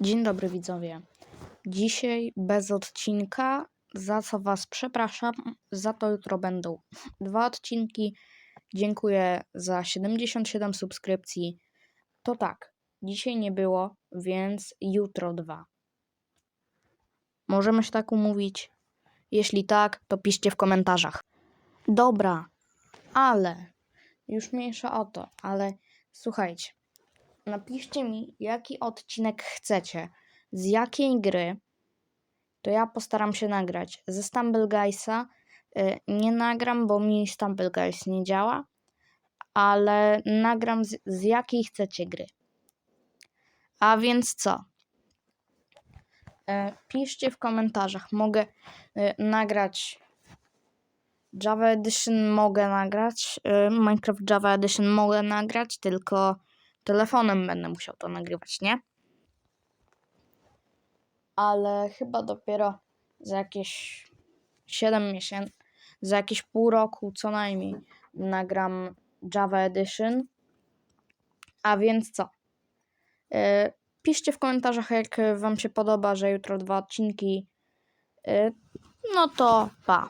Dzień dobry widzowie. Dzisiaj bez odcinka, za co Was przepraszam. Za to jutro będą dwa odcinki. Dziękuję za 77 subskrypcji. To tak, dzisiaj nie było, więc jutro dwa. Możemy się tak umówić? Jeśli tak, to piszcie w komentarzach. Dobra, ale już mniejsza o to, ale słuchajcie. Napiszcie mi, jaki odcinek chcecie, z jakiej gry, to ja postaram się nagrać. Ze Stumble Guysa y, nie nagram, bo mi Stumble Guys nie działa, ale nagram z, z jakiej chcecie gry. A więc co? E, Piszcie w komentarzach. Mogę y, nagrać Java Edition, mogę nagrać. y, Minecraft Java Edition mogę nagrać, tylko telefonem będę musiał to nagrywać, nie? Ale chyba dopiero za jakieś 7 miesięcy, za jakieś pół roku co najmniej nagram Java Edition. A więc co? Yy, piszcie w komentarzach, jak Wam się podoba, że jutro dwa odcinki. Yy, no to pa.